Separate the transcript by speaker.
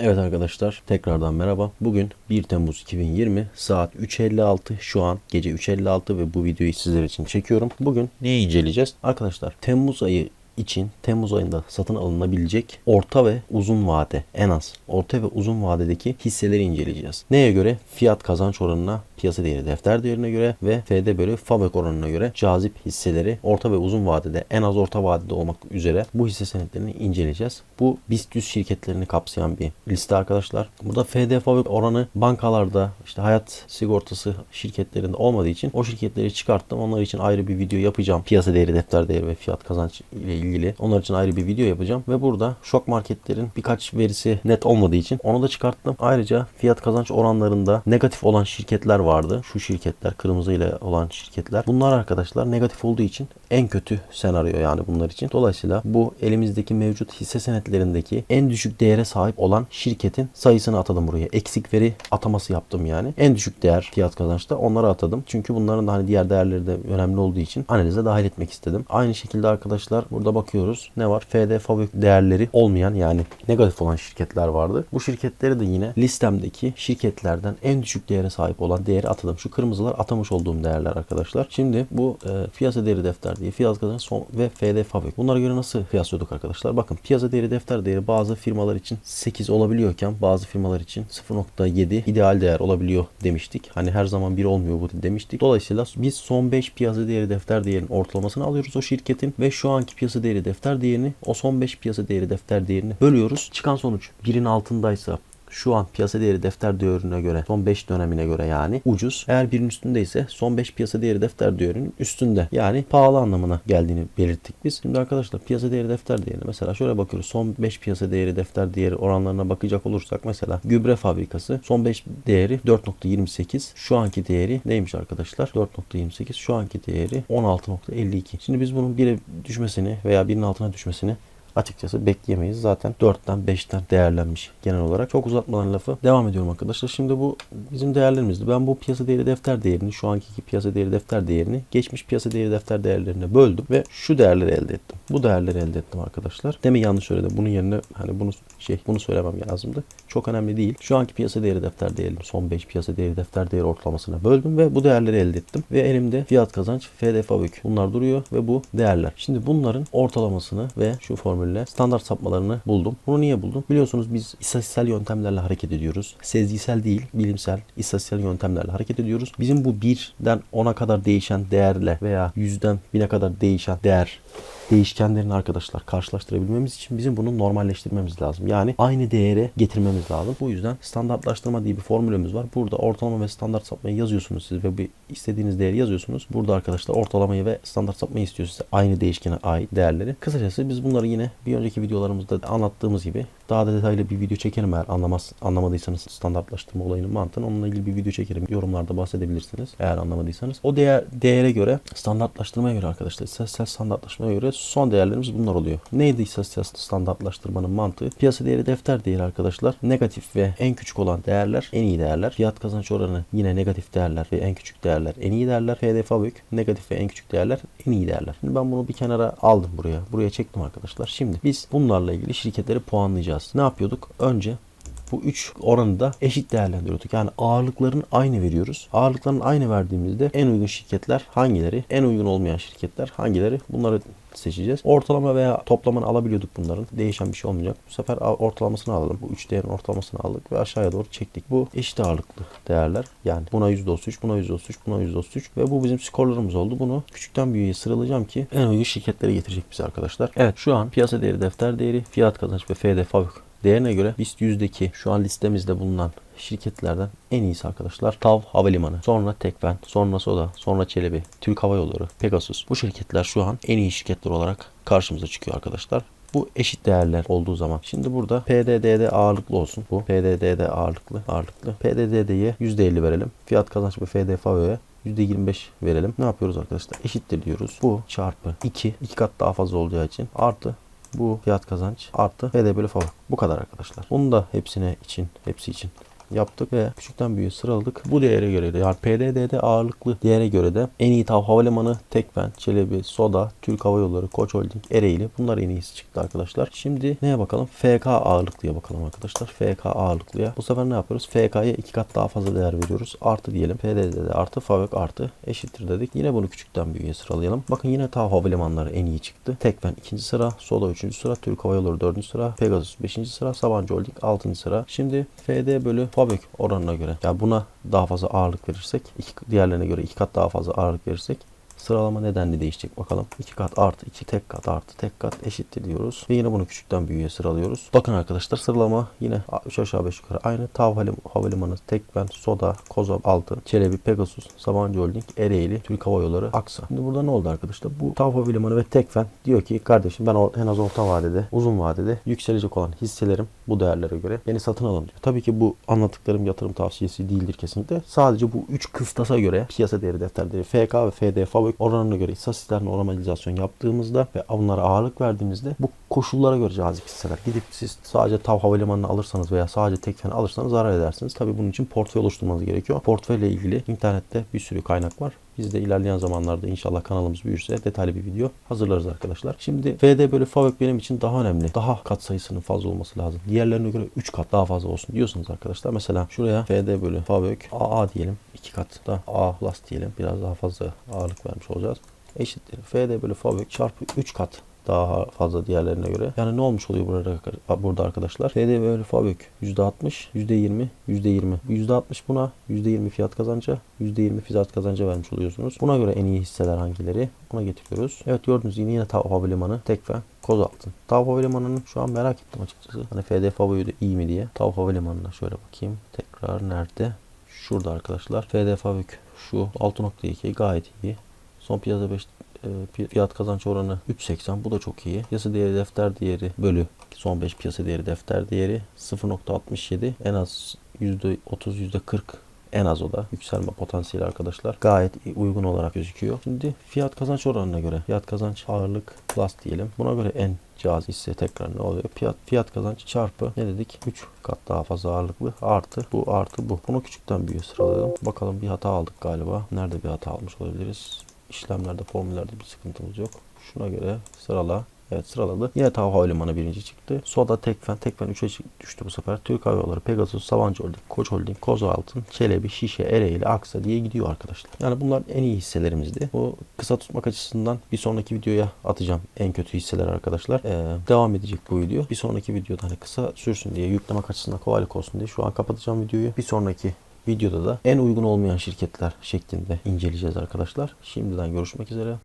Speaker 1: Evet arkadaşlar tekrardan merhaba. Bugün 1 Temmuz 2020 saat 3.56 şu an gece 3.56 ve bu videoyu sizler için çekiyorum. Bugün neyi inceleyeceğiz? Arkadaşlar Temmuz ayı için Temmuz ayında satın alınabilecek orta ve uzun vade en az orta ve uzun vadedeki hisseleri inceleyeceğiz. Neye göre? Fiyat kazanç oranına, piyasa değeri defter değerine göre ve FD bölü FAVÖK oranına göre cazip hisseleri orta ve uzun vadede en az orta vadede olmak üzere bu hisse senetlerini inceleyeceğiz. Bu BIST 100 şirketlerini kapsayan bir liste arkadaşlar. Burada FD FAVÖK oranı bankalarda işte hayat sigortası şirketlerinde olmadığı için o şirketleri çıkarttım. Onlar için ayrı bir video yapacağım. Piyasa değeri, defter değeri ve fiyat kazanç ile ilgili. Onlar için ayrı bir video yapacağım. Ve burada şok marketlerin birkaç verisi net olmadığı için onu da çıkarttım. Ayrıca fiyat kazanç oranlarında negatif olan şirketler vardı. Şu şirketler kırmızı ile olan şirketler. Bunlar arkadaşlar negatif olduğu için en kötü senaryo yani bunlar için. Dolayısıyla bu elimizdeki mevcut hisse senetlerindeki en düşük değere sahip olan şirketin sayısını atadım buraya. Eksik veri ataması yaptım yani. En düşük değer fiyat kazançta onları atadım. Çünkü bunların da hani diğer değerleri de önemli olduğu için analize dahil etmek istedim. Aynı şekilde arkadaşlar burada bakıyoruz. Ne var? FD fabrik değerleri olmayan yani negatif olan şirketler vardı. Bu şirketleri de yine listemdeki şirketlerden en düşük değere sahip olan değeri atadım. Şu kırmızılar atamış olduğum değerler arkadaşlar. Şimdi bu e, piyasa değeri defter diye fiyat kazanç son ve FD fabrik. Bunlara göre nasıl kıyaslıyorduk arkadaşlar? Bakın piyasa değeri defter değeri bazı firmalar için 8 olabiliyorken bazı firmalar için 0.7 ideal değer olabiliyor demiştik. Hani her zaman bir olmuyor bu demiştik. Dolayısıyla biz son 5 piyasa değeri defter değerinin ortalamasını alıyoruz o şirketin ve şu anki piyasa değeri defter değerini o son 5 piyasa değeri defter değerini bölüyoruz. Çıkan sonuç birin altındaysa şu an piyasa değeri defter değerine göre son 5 dönemine göre yani ucuz. Eğer birinin üstündeyse son 5 piyasa değeri defter değerinin üstünde. Yani pahalı anlamına geldiğini belirttik biz. Şimdi arkadaşlar piyasa değeri defter değerine mesela şöyle bakıyoruz. Son 5 piyasa değeri defter değeri oranlarına bakacak olursak mesela gübre fabrikası son 5 değeri 4.28. Şu anki değeri neymiş arkadaşlar? 4.28. Şu anki değeri 16.52. Şimdi biz bunun bire düşmesini veya birinin altına düşmesini açıkçası bekleyemeyiz. Zaten 4'ten 5'ten değerlenmiş genel olarak. Çok uzatmadan lafı devam ediyorum arkadaşlar. Şimdi bu bizim değerlerimizdi. Ben bu piyasa değeri defter değerini şu anki piyasa değeri defter değerini geçmiş piyasa değeri defter değerlerine böldüm ve şu değerleri elde ettim. Bu değerleri elde ettim arkadaşlar. Demin yanlış söyledim. Bunun yerine hani bunu şey bunu söylemem lazımdı. Çok önemli değil. Şu anki piyasa değeri defter değerini son 5 piyasa değeri defter değeri ortalamasına böldüm ve bu değerleri elde ettim. Ve elimde fiyat kazanç, FD fabrik bunlar duruyor ve bu değerler. Şimdi bunların ortalamasını ve şu formülle standart sapmalarını buldum. Bunu niye buldum? Biliyorsunuz biz istatistiksel yöntemlerle hareket ediyoruz. Sezgisel değil, bilimsel, istatistiksel yöntemlerle hareket ediyoruz. Bizim bu 1'den 10'a kadar değişen değerle veya 100'den 1000'e kadar değişen değer değişkenlerini arkadaşlar karşılaştırabilmemiz için bizim bunu normalleştirmemiz lazım. Yani aynı değere getirmemiz lazım. Bu yüzden standartlaştırma diye bir formülümüz var. Burada ortalama ve standart sapmayı yazıyorsunuz siz ve bir istediğiniz değeri yazıyorsunuz. Burada arkadaşlar ortalamayı ve standart sapmayı istiyor size aynı değişkene ait değerleri. Kısacası biz bunları yine bir önceki videolarımızda anlattığımız gibi daha da detaylı bir video çekerim eğer anlamaz, anlamadıysanız standartlaştırma olayının mantığını onunla ilgili bir video çekerim. Yorumlarda bahsedebilirsiniz eğer anlamadıysanız. O değer değere göre standartlaştırmaya göre arkadaşlar istatistiksel standartlaştırmaya göre son değerlerimiz bunlar oluyor. Neydi istatistiksel standartlaştırmanın mantığı? Piyasa değeri defter değeri arkadaşlar. Negatif ve en küçük olan değerler en iyi değerler. Fiyat kazanç oranı yine negatif değerler ve en küçük değerler en iyi değerler. FD büyük negatif ve en küçük değerler en iyi değerler. Şimdi ben bunu bir kenara aldım buraya. Buraya çektim arkadaşlar. Şimdi biz bunlarla ilgili şirketleri puanlayacağız. Ne yapıyorduk? Önce bu üç oranı da eşit değerlendiriyorduk. Yani ağırlıkların aynı veriyoruz. Ağırlıkların aynı verdiğimizde en uygun şirketler hangileri? En uygun olmayan şirketler hangileri? Bunları seçeceğiz. Ortalama veya toplamını alabiliyorduk bunların. Değişen bir şey olmayacak. Bu sefer ortalamasını alalım. Bu üç değerin ortalamasını aldık ve aşağıya doğru çektik. Bu eşit ağırlıklı değerler. Yani buna %33, buna %33, buna %33 ve bu bizim skorlarımız oldu. Bunu küçükten büyüğe sıralayacağım ki en uygun şirketlere getirecek bize arkadaşlar. Evet şu an piyasa değeri, defter değeri, fiyat kazanç ve FD fabrik değerine göre BIST 100'deki şu an listemizde bulunan şirketlerden en iyisi arkadaşlar. TAV Havalimanı, sonra Tekfen, sonra Soda, sonra Çelebi, Türk Hava Yolları, Pegasus. Bu şirketler şu an en iyi şirketler olarak karşımıza çıkıyor arkadaşlar. Bu eşit değerler olduğu zaman. Şimdi burada PDD'de ağırlıklı olsun. Bu PDD'de ağırlıklı, ağırlıklı. PDD'ye %50 verelim. Fiyat kazanç ve FDFAV'ye %25 verelim. Ne yapıyoruz arkadaşlar? Eşittir diyoruz. Bu çarpı 2. 2 kat daha fazla olacağı için artı bu fiyat kazanç artı bölü fabrik. Bu kadar arkadaşlar. Bunu da hepsine için, hepsi için yaptık ve küçükten büyüğe sıraladık. Bu değere göre de yani PDD'de ağırlıklı değere göre de en iyi tav havalimanı Tekfen, Çelebi, Soda, Türk Hava Yolları, Koç Holding, Ereğli bunlar en iyisi çıktı arkadaşlar. Şimdi neye bakalım? FK ağırlıklıya bakalım arkadaşlar. FK ağırlıklıya. Bu sefer ne yapıyoruz? FK'ya iki kat daha fazla değer veriyoruz. Artı diyelim. PDD'de artı, FAVÖK artı eşittir dedik. Yine bunu küçükten büyüğe sıralayalım. Bakın yine tav havalimanları en iyi çıktı. Tekfen ikinci sıra, Soda üçüncü sıra, Türk Hava Yolları dördüncü sıra, Pegasus beşinci sıra, Sabancı Holding altıncı sıra. Şimdi FD bölü FAVÖK oranına göre. Yani buna daha fazla ağırlık verirsek, iki, diğerlerine göre iki kat daha fazla ağırlık verirsek Sıralama nedenli değişecek bakalım. 2 kat artı 2 tek kat artı tek kat eşittir diyoruz. Ve yine bunu küçükten büyüğe sıralıyoruz. Bakın arkadaşlar sıralama yine 3 aşağı 5 yukarı aynı. Tav Havalimanı, Tekben, Soda, Kozab, Altın, Çelebi, Pegasus, Sabancı Holding, Ereğli, Türk Hava Yolları, Aksa. Şimdi burada ne oldu arkadaşlar? Bu Tav Havalimanı ve Tekfen diyor ki kardeşim ben en az orta vadede, uzun vadede yükselecek olan hisselerim bu değerlere göre beni satın alın diyor. Tabii ki bu anlattıklarım yatırım tavsiyesi değildir kesinlikle. Sadece bu 3 kıstasa göre piyasa değeri, defter değeri, FK ve FD, FAVÖK oranına göre istatistikler normalizasyon yaptığımızda ve bunlara ağırlık verdiğimizde bu koşullara göre cazip hisseler. Gidip siz sadece TAV Havalimanı'nı alırsanız veya sadece Tekfen alırsanız zarar edersiniz. Tabii bunun için portföy oluşturmanız gerekiyor. Portföyle ilgili internette bir sürü kaynak var. Biz de ilerleyen zamanlarda inşallah kanalımız büyürse detaylı bir video hazırlarız arkadaşlar. Şimdi FD bölü FAVÖK benim için daha önemli. Daha kat sayısının fazla olması lazım. Diğerlerine göre 3 kat daha fazla olsun diyorsanız arkadaşlar. Mesela şuraya FD bölü FAVÖK AA diyelim. 2 kat da A plus diyelim. Biraz daha fazla ağırlık vermiş olacağız. Eşittir. FD bölü FAVÖK çarpı 3 kat daha fazla diğerlerine göre. Yani ne olmuş oluyor burada, burada arkadaşlar? FD ve FAVÖK %60, %20, %20. Bu %60 buna, %20 fiyat kazanca, %20 fiyat kazanca vermiş oluyorsunuz. Buna göre en iyi hisseler hangileri? Buna getiriyoruz. Evet gördüğünüz gibi yine TAV Havalimanı, Tekfen, Kozaltın. TAV Havalimanı'nın şu an merak ettim açıkçası. Hani FD FAVÖK'ü iyi mi diye. TAV Havalimanı'na şöyle bakayım. Tekrar nerede? Şurada arkadaşlar. FD FAVÖK şu 6.2 gayet iyi. Son piyasa 5 e, fiyat kazanç oranı 3.80 bu da çok iyi. Piyasa değeri defter değeri bölü son 5 piyasa değeri defter değeri 0.67 en az %30 %40 en az o da yükselme potansiyeli arkadaşlar. Gayet uygun olarak gözüküyor. Şimdi fiyat kazanç oranına göre fiyat kazanç ağırlık plus diyelim. Buna göre en cazip hisse tekrar ne oluyor? Fiyat, fiyat kazanç çarpı ne dedik? 3 kat daha fazla ağırlıklı artı bu artı bu. Bunu küçükten büyüğe sıralayalım. Bakalım bir hata aldık galiba. Nerede bir hata almış olabiliriz? İşlemlerde, formüllerde bir sıkıntımız yok. Şuna göre sırala. Evet sıraladı. Yine Tav Havalimanı birinci çıktı. Soda Tekfen. Tekfen 3'e düştü bu sefer. Türk Hava Yolları, Pegasus, Sabancı Holding, Koç Holding, Kozaltın, Çelebi, Şişe, Ereğli, Aksa diye gidiyor arkadaşlar. Yani bunlar en iyi hisselerimizdi. Bu kısa tutmak açısından bir sonraki videoya atacağım en kötü hisseler arkadaşlar. Ee, devam edecek bu video. Bir sonraki videoda hani kısa sürsün diye yüklemek açısından kolaylık olsun diye şu an kapatacağım videoyu. Bir sonraki videoda da en uygun olmayan şirketler şeklinde inceleyeceğiz arkadaşlar. Şimdiden görüşmek üzere.